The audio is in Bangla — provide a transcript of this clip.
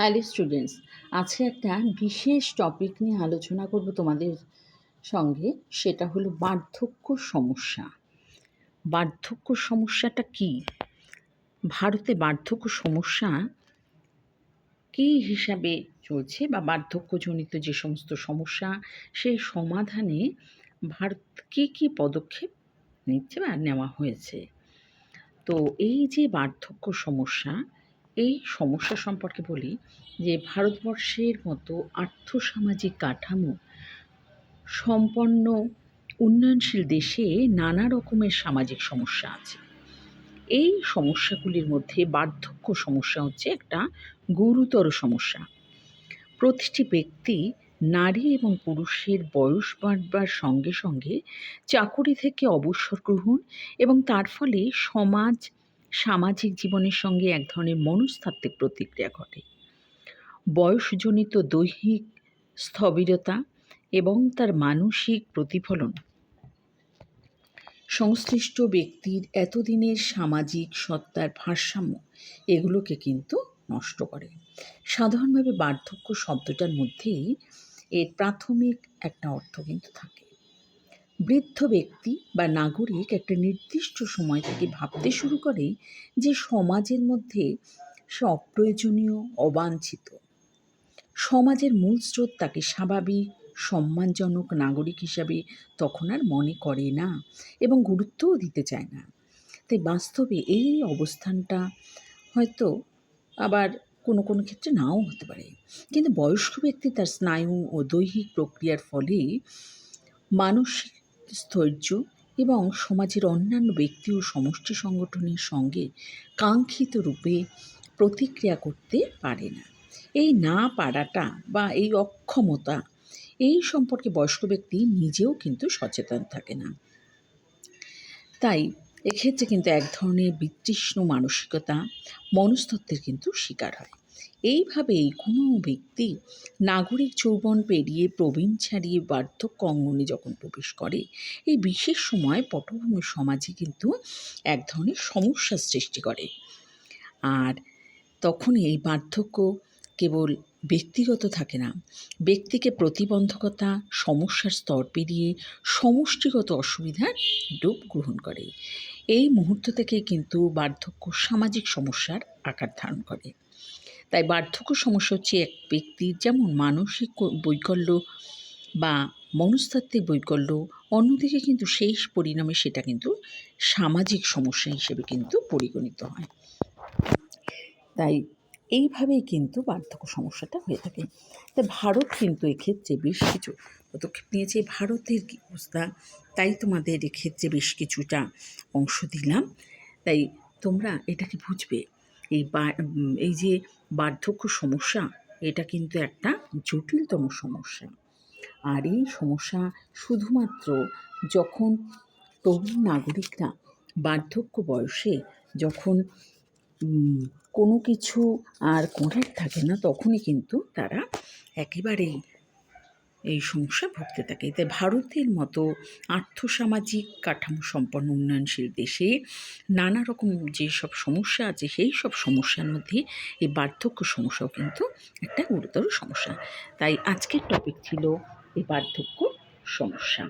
হ্যালো স্টুডেন্টস আজকে একটা বিশেষ টপিক নিয়ে আলোচনা করব তোমাদের সঙ্গে, সেটা হলো বার্ধক্য সমস্যা। বার্ধক্য সমস্যাটা কি? ভারতে বার্ধক্য সমস্যা কী হিসাবে চলছে বা বার্ধক্যজনিত যে সমস্ত সমস্যা, সেই সমাধানে ভারত কী কী পদক্ষেপ নিচ্ছে বা নেওয়া হয়েছে? তো এই যে বার্ধক্য সমস্যা এই সমস্যা সম্পর্কে বলি যে ভারতবর্ষের মতো আর্থসামাজিক কাঠামো সম্পন্ন উন্নয়নশীল দেশে নানা রকমের সামাজিক সমস্যা আছে। এই সমস্যাগুলির মধ্যে বার্ধক্য সমস্যা হচ্ছে একটা গুরুতর সমস্যা। প্রতিটি ব্যক্তি নারী এবং পুরুষের বয়স বাড়বার সঙ্গে সঙ্গে চাকুরি থেকে অবসর গ্রহণ এবং তার ফলে সমাজ সামাজিক জীবনের সঙ্গে এক ধরনের মনস্তাত্ত্বিক প্রতিক্রিয়া ঘটে। বয়সজনিত দৈহিক স্থবিরতা এবং তার মানসিক প্রতিফলন। সংশ্লিষ্ট ব্যক্তির এতদিনের সামাজিক সত্তার ভারসাম্য এগুলোকে কিন্তু নষ্ট করে। সাধারণভাবে বার্ধক্য শব্দটার মধ্যেই এর প্রাথমিক একটা অর্থ কিন্তু থাকে। বৃদ্ধ ব্যক্তি বা নাগরিক একটা নির্দিষ্ট সময় থেকে ভাবতে শুরু করে যে সমাজের মধ্যে সে অপ্রয়োজনীয়, অবাঞ্ছিত। সমাজের মূল স্রোত তাকে স্বাভাবিক, সম্মানজনক নাগরিক হিসাবে তখন আর মনে করে না এবং গুরুত্বও দিতে চায় না। তাই বাস্তবে এই অবস্থানটা হয়তো আবার কোনো কোনো ক্ষেত্রে নাও হতে পারে। কিন্তু বয়স্ক ব্যক্তি তার স্নায়ু ও দৈহিক প্রক্রিয়ার ফলে মানসিক স্থৈর্য এবং সমাজের অন্যান্য ব্যক্তি ও সমষ্টি সংগঠনের সঙ্গে কাঙ্ক্ষিত রূপে প্রতিক্রিয়া করতে পারে না। এই না পারাটা বা এই অক্ষমতা, এই সম্পর্কে বয়স্ক ব্যক্তি নিজেও কিন্তু সচেতন থাকে না। তাই এক্ষেত্রে কিন্তু এক ধরনের বিতৃষ্ণ মানসিকতা মনস্তত্ত্বের কিন্তু শিকার হয়। এইভাবেই কোনো ব্যক্তি নাগরিক যৌবন পেরিয়ে প্রবীণ ছাড়িয়ে বার্ধক্য অঙ্গনে যখন প্রবেশ করে, এই বিশেষ সময় পটভূমি সমাজে কিন্তু এক ধরনের সমস্যার সৃষ্টি করে। আর তখন এই বার্ধক্য কেবল ব্যক্তিগত থাকে না, ব্যক্তিকে প্রতিবন্ধকতা, সমস্যার স্তর পেরিয়ে সমষ্টিগত অসুবিধার রূপ গ্রহণ করে। এই মুহূর্ত থেকে কিন্তু বার্ধক্য সামাজিক সমস্যার আকার ধারণ করে। তাই বার্ধক্য সমস্যা হচ্ছে এক ব্যক্তির যেমন মানসিক বৈকল্য বা মনস্তাত্ত্বিক বৈকল্য, অন্যদিকে কিন্তু শেষ পরিণামে সেটা কিন্তু সামাজিক সমস্যা হিসেবে কিন্তু পরিগণিত হয়। তাই এইভাবেই কিন্তু বার্ধক্য সমস্যাটা হয়ে থাকে। তা ভারত কিন্তু এক্ষেত্রে বেশ কিছু পদক্ষেপ নিয়েছে। ভারতের কী অবস্থা? তাই তোমাদের এক্ষেত্রে বেশ কিছুটা অংশ দিলাম। তাই তোমরা এটাকে বুঝবে? এই এই যে বার্ধক্য সমস্যা, এটা কিন্তু একটা জটিলতম সমস্যা। আর এই সমস্যা শুধুমাত্র যখন তরুণ নাগরিকরা বার্ধক্য বয়সে যখন কোনো কিছু আর করার থাকে না, তখনই কিন্তু তারা একেবারেই এই সমস্যা ভুগতে থাকে। এতে ভারতের মতো আর্থসামাজিক কাঠামো সম্পন্ন উন্নয়নশীল দেশে নানা রকম যেসব সমস্যা আছে, সেই সব সমস্যার মধ্যে এই বার্ধক্য সমস্যাও কিন্তু একটা গুরুতর সমস্যা। তাই আজকের টপিক ছিল এই বার্ধক্য সমস্যা।